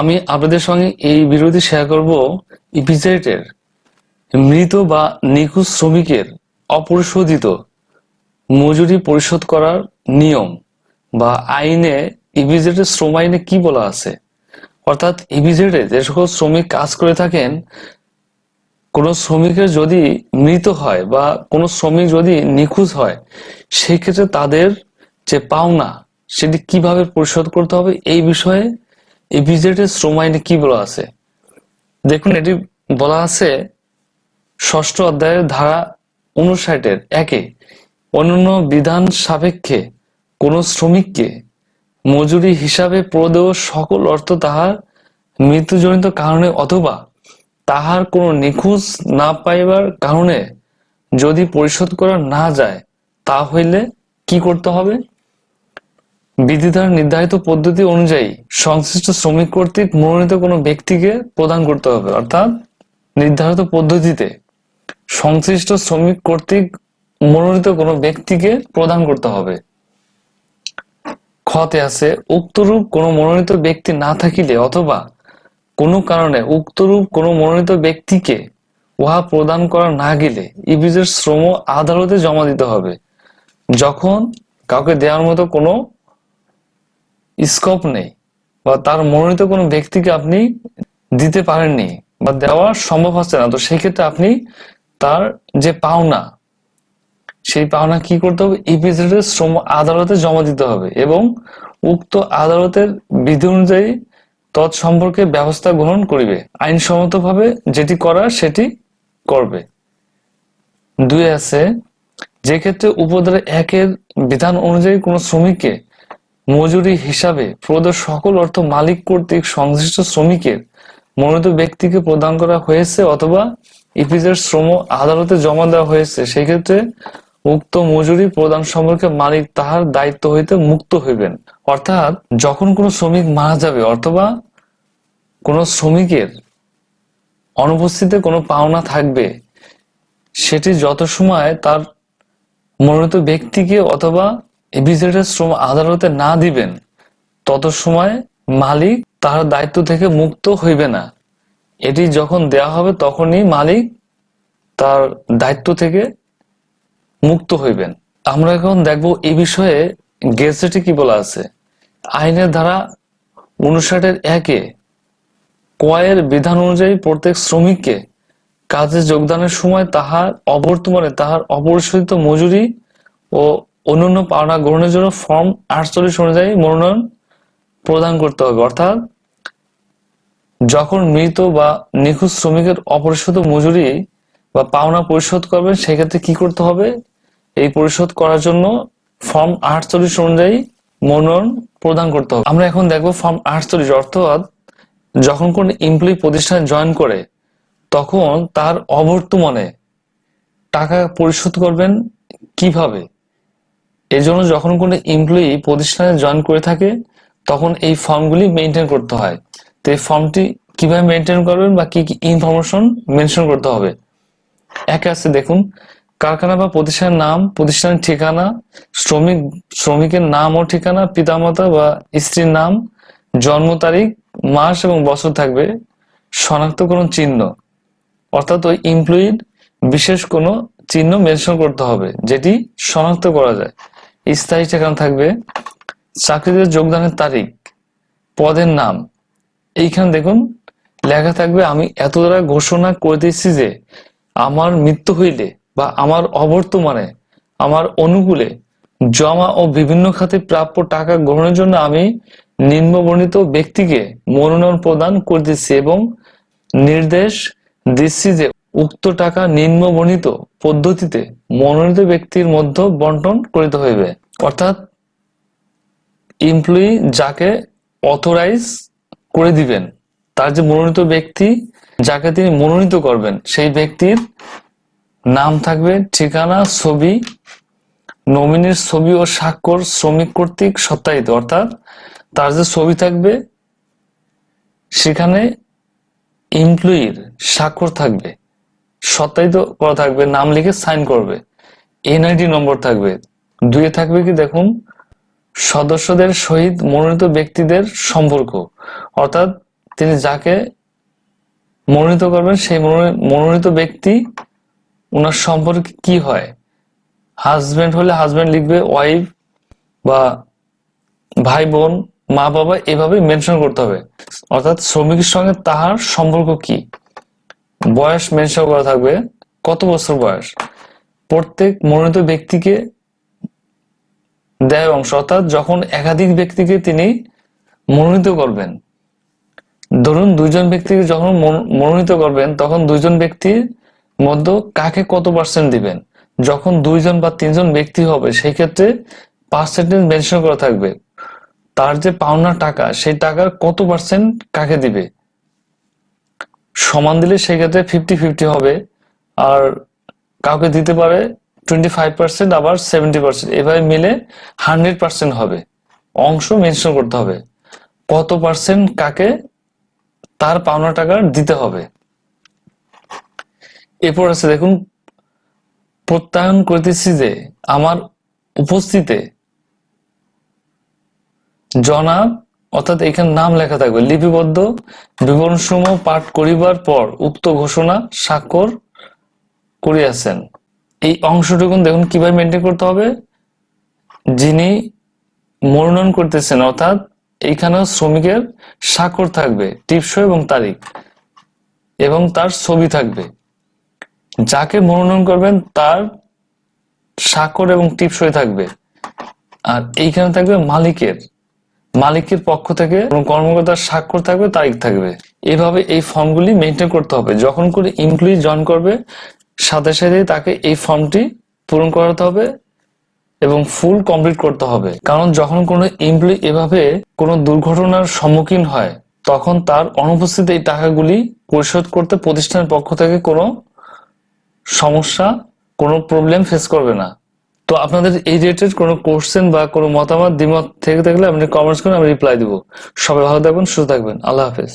আমি আপনাদের সঙ্গে এই ভিডিওতে শেয়ার করব ইপিজেটের মৃত বা নিখোঁজ শ্রমিকের অপরিশোধিত মজুরি পরিশোধ করার নিয়ম বা আইনে ইপিজেটের শ্রম আইনে কি বলা আছে? অর্থাৎ ইপিজেটে যে সকল শ্রমিক কাজ করে থাকেন, কোনো শ্রমিকের যদি মৃত হয় বা কোনো শ্রমিক যদি নিখোঁজ হয়, সেক্ষেত্রে তাদের যে পাওনা, সেটি কীভাবে পরিশোধ করতে হবে এই বিষয়ে এই বিজেটের শ্রম আইনে কি বলা আছে? দেখুন, এটি বলা আছে ষষ্ঠ অধ্যায়ের ধারা উনষাটের একে অন্যান্য বিধান সাপেক্ষে কোন শ্রমিককে মজুরি হিসাবে প্রদেয় সকল অর্থ তাহার মৃত্যুজনিত কারণে অথবা তাহার কোনো নিখোঁজ না পাইবার কারণে যদি পরিশোধ করা না যায়, তা হইলে কি করতে হবে? বিধি দ্বারা নির্ধারিত পদ্ধতি অনুযায়ী সংশ্লিষ্ট শ্রমিক কর্তৃক মনোনীত কোনো ব্যক্তিকে প্রদান করতে হবে। অর্থাৎ নির্ধারিত পদ্ধতিতে সংশ্লিষ্ট শ্রমিক কর্তৃক মনোনীত কোনো ব্যক্তিকে প্রদান করতে হবে। খতে আছে, উক্তরূপ কোনো মনোনীত ব্যক্তি না থাকিলে অথবা কোনো কারণে উক্তরূপ কোনো মনোনীত ব্যক্তিকে উহা প্রদান করা না গেলে ইবিজের শ্রম আদালতে জমা দিতে হবে। যখন কাউকে দেওয়ার মতো কোনো স্কোপ নেই বা তার মনোনীত কোনো ব্যক্তিকে আপনি দিতে পারেননি বা দেওয়া সম্ভব হচ্ছে না, তো সেই ক্ষেত্রে আপনি তার যে পাওনা, সেই পাওনা কি করতে হবে? ইপিজেডের শ্রম আদালতে জমা দিতে হবে এবং উক্ত আদালতের বিধি অনুযায়ী তৎসম্পর্কে ব্যবস্থা গ্রহণ করিবে। আইনসম্মতভাবে যেটি করার সেটি করবে। দুই আছে, যে ক্ষেত্রে উপধারা একের বিধান অনুযায়ী কোনো শ্রমিককে মজুরি হিসাবে প্রদত্ত সকল অর্থ মালিক কর্তৃক সংশ্লিষ্ট শ্রমিকের মনোনীত ব্যক্তিকে প্রদান করা হয়েছে অথবা ইপিজের শ্রম আদালতে জমা দেওয়া হয়েছে। সেই ক্ষেত্রে উক্ত মজুরি প্রদান সম্পর্কে মালিক তাহার দায়িত্ব হইতে মুক্ত হইবেন। অর্থাৎ যখন কোনো শ্রমিক মারা যাবে অথবা কোনো শ্রমিকের অনুপস্থিতিতে কোনো পাওনা থাকবে, সেটি যত সময় তার মনোনীত ব্যক্তিকে অথবা এভিজেটের শ্রম আদালতে না দিবেন, তত সময় মালিক তার দায়িত্ব থেকে মুক্ত হইবে না। এটি যখন দেয়া হবে, তখনই মালিক তার দায়িত্ব থেকে মুক্ত হইবেন। আমরা এখন দেখব এ বিষয়ে গেজেটে কি বলা আছে। আইনের ধারা উনষাটের একে কয়ের বিধান অনুযায়ী প্রত্যেক শ্রমিককে কাজে যোগদানের সময় তাহার অবর্তমানে তাহার অপরিশোধিত মজুরি ও অন্যান্য পাওনা গ্রহণের জন্য ফর্ম আটচল্লিশ অনুযায়ী মনোনয়ন প্রদান করতে হবে। অর্থাৎ যখন মৃত বা নিখোঁজ শ্রমিকের অপরিশোধ মজুরি বা পাওনা পরিশোধ করবেন, সেক্ষেত্রে কি করতে হবে? এই পরিশোধ করার জন্য ফর্ম আটচল্লিশ অনুযায়ী মনোনয়ন প্রদান করতে হবে। আমরা এখন দেখব ফর্ম আটচল্লিশ অর্থাৎ যখন কোন এমপ্লয়ি প্রতিষ্ঠানে জয়েন করে, তখন তার অবর্তমানে টাকা পরিশোধ করবেন কীভাবে? এর জন্য যখন কোনো এমপ্লয়ি প্রতিষ্ঠানে জয়েন করে থাকে, তখন এই ফর্মগুলি মেনটেন করতে হয়। তো এই ফর্মটি কীভাবে মেনটেন করবেন বা কি কি ইনফরমেশন মেনশন করতে হবে? একে আছে দেখুন, কারখানা বা প্রতিষ্ঠানের নাম, প্রতিষ্ঠানের ঠিকানা, শ্রমিক, শ্রমিকের নাম ও ঠিকানা, পিতামাতা বা স্ত্রীর নাম, জন্ম তারিখ, মাস এবং বছর থাকবে শনাক্তকরণ চিহ্ন। অর্থাৎ ওই এমপ্লয়ির বিশেষ কোনো চিহ্ন মেনশন করতে হবে, যেটি শনাক্ত করা যায়। স্থায়ী ঠিকানা থাকবে চাকরিতে যোগদানের তারিখ, পদের নাম। এইখানে দেখুন, লেখা থাকবে, আমি এত দ্বারা ঘোষণা করিতেছি যে আমার মৃত্যু হইলে বা আমার অবর্তমানে, আমার অনুকূলে জমা ও বিভিন্ন খাতে প্রাপ্য টাকা গ্রহণের জন্য আমি নিম্নবর্ণিত ব্যক্তিকে মনোনয়ন প্রদান করতেছি এবং নির্দেশ দিচ্ছি যে উক্ত টাকা নিম্নবর্ণিত পদ্ধতিতে মনোনীত ব্যক্তির মধ্যে বন্টন করিতে হইবে। অর্থাৎ এমপ্লয়ি যাকে অথরাইজ করে দিবেন, তার যে মনোনীত ব্যক্তি যাকে তিনি মনোনীত করবেন, সেই ব্যক্তির নাম থাকবে, ঠিকানা, ছবি নমিনির ছবি ও স্বাক্ষর শ্রমিক কর্তৃক সত্যায়িত। অর্থাৎ তার যে ছবি থাকবে, সেখানে এমপ্লয়ির স্বাক্ষর থাকবে। সত্যায়িত করা থাকবে, নাম লিখে সাইন করবে। এনআইডি নম্বর থাকবে। দুয়ে থাকবে কি, দেখুন, সদস্যদের সহিত মনোনীত ব্যক্তিদের সম্পর্ক। অর্থাৎ তিনি যাকে মনোনীত করবেন, সেই মনোনী- মনোনীত ব্যক্তি ওনার সম্পর্কে কি হয়? হাজবেন্ড হলে হাজবেন্ড লিখবে, ওয়াইফ বা ভাই, বোন, মা, বাবা এভাবে মেনশন করতে হবে। অর্থাৎ শ্রমিকের সঙ্গে তাহার সম্পর্ক কি? বয়স মেনশন করা থাকবে। কত বছর বয়স? প্রত্যেক মনোনীত ব্যক্তিকে দেয় অংশ। অর্থাৎ যখন একাধিক ব্যক্তিকে তিনি মনোনীত করবেন, ধরুন দুইজন ব্যক্তিকে যখন মনো- মনোনীত করবেন, তখন দুইজন ব্যক্তির মধ্যে কাকে কত পার্সেন্ট দিবেন? যখন দুইজন বা তিনজন ব্যক্তি হবে সেই ক্ষেত্রে পার্সেন্টেজ মেনশন করা থাকবে। তার যে পাওনা টাকা, সেই টাকার কত পার্সেন্ট কাকে দিবে? সমান দিলে সেক্ষেত্রে ফিফটি ফিফটি হবে। আর কাউকে দিতে পারে টোয়েন্টি ফাইভ পার্সেন্ট আবার সেভেন্টি পার্সেন্ট এভাবে মিলে হান্ড্রেড পার্সেন্ট হবে। অংশ মেনশন করতে হবে। কত পার্সেন্ট কাকে তার পাওনা টাকা দিতে হবে। এরপর আছে দেখুন প্রত্যায়ন করিতেছি যে আমার উপস্থিতে জনাব অর্থাৎ এখানে নাম লেখা থাকবে, লিপিবদ্ধ, বিবরণসমূহ পাঠ করিবার পর উক্ত ঘোষণা স্বাক্ষর করিয়াছেন। এই অংশটুকুন দেখুন কীভাবে মেনটেন করতে হবে। যিনি মনোনয়ন করতেছেন, অর্থাৎ এইখানেও শ্রমিকের স্বাক্ষর থাকবে, টিপসই এবং তারিখ, এবং তার ছবি থাকবে। যাকে মনোনয়ন করবেন, তার স্বাক্ষর এবং টিপসই থাকবে। আর এইখানে থাকবে মালিকের মালিকের পক্ষ থেকে কোনো কর্মকর্তার স্বাক্ষর থাকবে, তারিখ থাকবে। এভাবে এই ফর্মগুলি মেনটেন করতে হবে। যখন করে এমপ্লয়ি জয়েন করবে, সাথে সাথে তাকে এই ফর্মটি পূরণ করাতে হবে এবং ফুল কমপ্লিট করতে হবে। কারণ যখন কোনো এমপ্লয়ি এভাবে কোনো দুর্ঘটনার সম্মুখীন হয়, তখন তার অনুপস্থিত এই টাকাগুলি পরিশোধ করতে প্রতিষ্ঠানের পক্ষ থেকে কোনো সমস্যা, কোনো প্রবলেম ফেস করবে না। তো আপনাদের এই রিলেটেড কোনো কোশ্চেন বা কোনো মতামত, দ্বিমত থেকে থাকলে আপনি কমেন্টস করে আমি রিপ্লাই দিব। সবাই ভালো থাকবেন, সুস্থ থাকবেন। আল্লাহ হাফেজ।